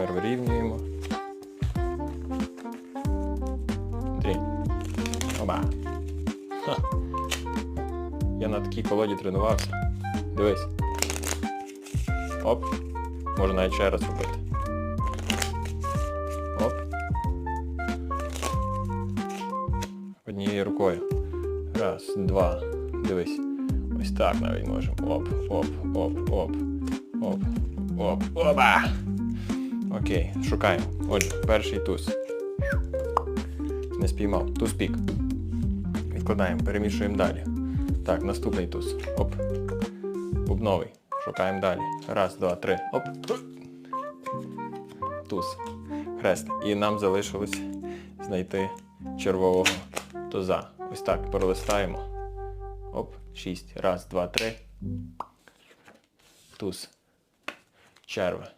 Тепер вирівнюємо. Три. Оба. Ха. Я на такій колоді тренувався. Дивись. Оп. Можна ще раз робити. Оп. Однією рукою. Раз, два. Дивись. Ось так навіть можемо. Оп, оп, оп, оп. Оп, оп, оба! Окей, шукаємо. Отже, перший туз. Не спіймав. Туз пік. Відкладаємо, перемішуємо далі. Так, наступний туз. Оп. Бубновий. Шукаємо далі. Раз, два, три. Оп. Туз. Хрест. І нам залишилось знайти червового туза. Ось так, пролистаємо. Оп. Шість. Раз, два, три. Туз. Çerve.